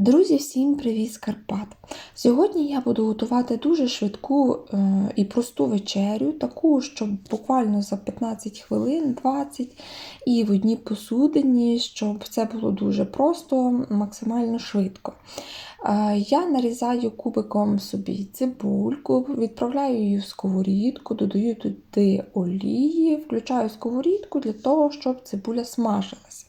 Друзі, всім привіт з Карпат! Сьогодні я буду готувати дуже швидку е, і просту вечерю, таку, щоб буквально за 15 хвилин, 20 і в одній посудині, щоб це було дуже просто, максимально швидко. Е, Я нарізаю кубиком собі цибульку, відправляю її в сковорідку, додаю туди олії, включаю сковорідку для того, щоб цибуля смажилася.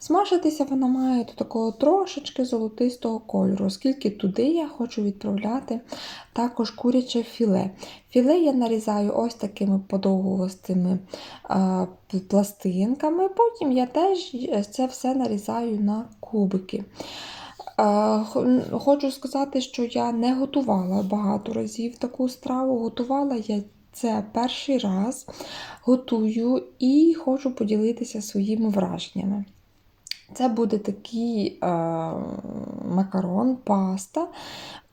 Смажитися вона має до такого трошечки золотистого кольору, оскільки туди я хочу відправляти також куряче філе. Філе я нарізаю ось такими подовгостими пластинками, потім я теж це все нарізаю на кубики. Хочу сказати, що я не готувала багато разів таку страву. Готувала я це перший раз, готую і хочу поділитися своїми враженнями. Це буде такий е, макарон, паста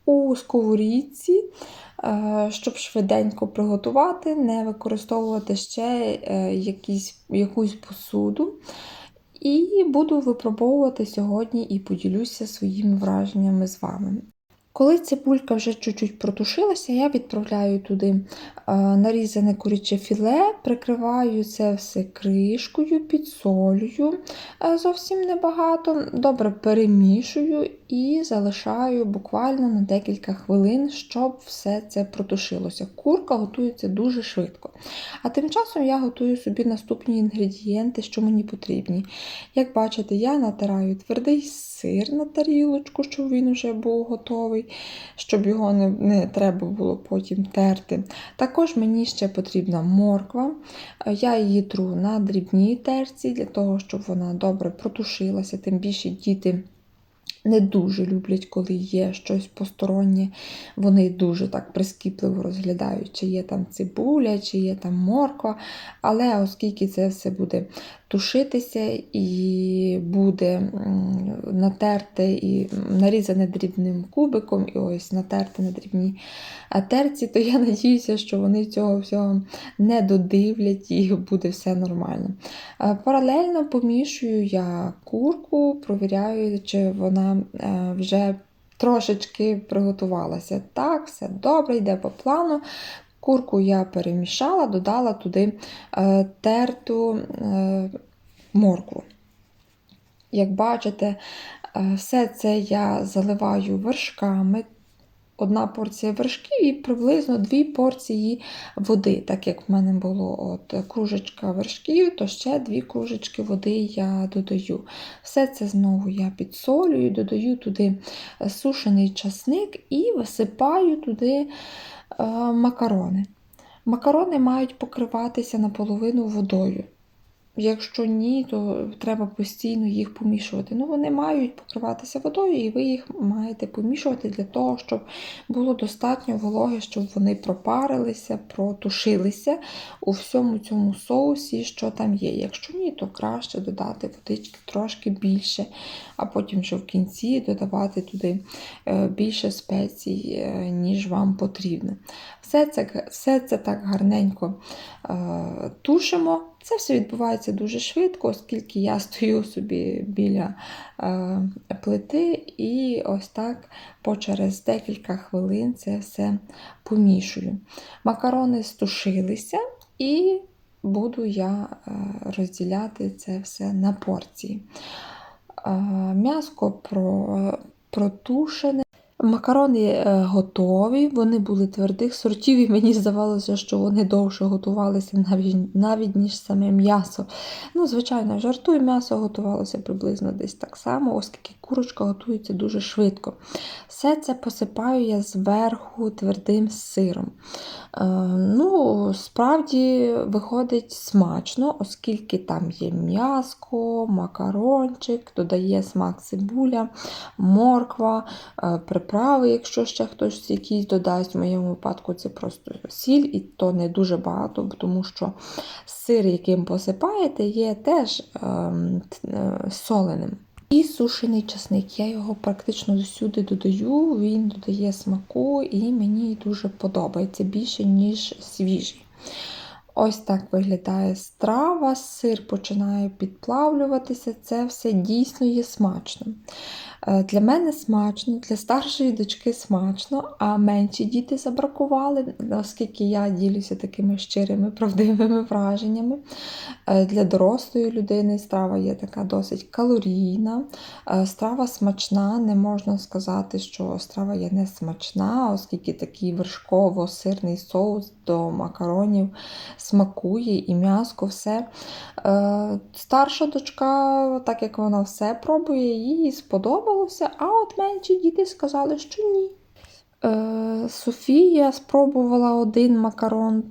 у сковорідці, е, щоб швиденько приготувати, не використовувати ще е, якісь, якусь посуду. І буду випробовувати сьогодні і поділюся своїми враженнями з вами. Коли цибулька вже чуть-чуть протушилася, я відправляю туди е, нарізане куряче філе, прикриваю це все кришкою, підсолюю е, зовсім небагато, добре перемішую і залишаю буквально на декілька хвилин, щоб все це протушилося. Курка готується дуже швидко. А тим часом я готую собі наступні інгредієнти, що мені потрібні. Як бачите, я натираю твердий сир на тарілочку, щоб він вже був готовий, щоб його не, не треба було потім терти. Також мені ще потрібна морква. Я її тру на дрібній терці, для того, щоб вона добре протушилася, тим більше діти. Не дуже люблять, коли є щось постороннє. Вони дуже так прискіпливо розглядають, чи є там цибуля, чи є там морква. Але оскільки це все буде тушитися і буде натерте і нарізане дрібним кубиком, і ось натерте на дрібній терці, то я надіюся, що вони цього всього не додивлять і буде все нормально. Паралельно помішую я курку, провіряю, чи вона е, вже трошечки приготувалася. Так, все добре, йде по плану. Курку я перемішала, додала туди е, терту е, моркву. Як бачите, все це я заливаю вершками. Одна порція вершків і приблизно дві порції води. Так як в мене було от кружечка вершків, то ще дві кружечки води я додаю. Все це знову я підсолюю, додаю туди сушений часник і висипаю туди е, макарони. Макарони мають покриватися наполовину водою. Якщо ні, то треба постійно їх помішувати. Ну, Вони мають покриватися водою, і ви їх маєте помішувати для того, щоб було достатньо вологи, щоб вони пропарилися, протушилися у всьому цьому соусі, що там є. Якщо ні, то краще додати водички трошки більше, а потім вже в кінці додавати туди е, більше спецій, е, ніж вам потрібно. Все це, все це так гарненько е, тушимо. Це все відбувається дуже швидко, оскільки я стою собі біля е, плити, і ось так по через декілька хвилин це все помішую. Макарони стушилися, і буду я е, розділяти це все на порції. Е, м'яско про, протушене. Макарони е, готові, вони були твердих сортів, і мені здавалося, що вони довше готувалися навіть навіть ніж саме м'ясо. Ну, Звичайно, жартую, м'ясо готувалося приблизно десь так само, оскільки курочка готується дуже швидко. Все це посипаю я зверху твердим сиром. Е, ну, Справді виходить смачно, оскільки там є м'яско, макарончик, додає смак цибуля, морква, е, приправи, якщо ще хтось якийсь додасть. В моєму випадку це просто сіль, і то не дуже багато, тому що сир, яким посипаєте, є теж ем, е, соленим. І сушений часник. Я його практично всюди додаю, він додає смаку і мені дуже подобається більше, ніж свіжий. Ось так виглядає страва, сир починає підплавлюватися, це все дійсно є смачно. Е, Для мене смачно, для старшої дочки смачно, а менші діти забракували, оскільки я ділюся такими щирими, правдивими враженнями. Е, Для дорослої людини страва є така досить калорійна, Е, страва смачна, не можна сказати, що страва є не смачна, оскільки такий вершково-сирний соус до макаронів смакує і м'яско, все. Старша дочка, так як вона все пробує, їй сподобалося, а от менші діти сказали, що ні. Е, Софія спробувала один макарон,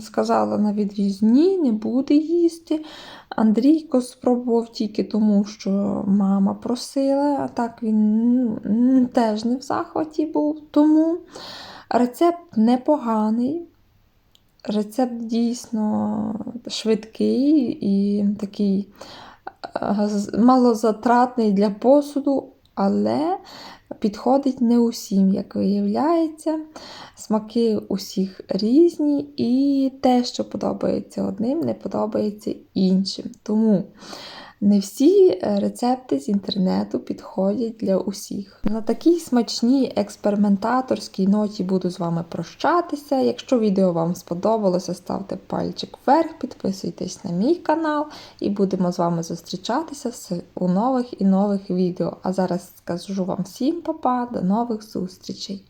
сказала на відріз ні, не буде їсти. Андрійко спробував тільки тому, що мама просила, а так він теж не в захваті був. Тому рецепт непоганий. Рецепт дійсно швидкий і такий малозатратний для посуду, але підходить не усім, як виявляється. Смаки усіх різні, і те, що подобається одним, не подобається іншим. Тому не всі е, рецепти з інтернету підходять для усіх. На такій смачній експериментаторській ноті буду з вами прощатися. Якщо відео вам сподобалося, ставте пальчик вверх, підписуйтесь на мій канал і будемо з вами зустрічатися у нових і нових відео. А зараз скажу вам всім па-па, до нових зустрічей!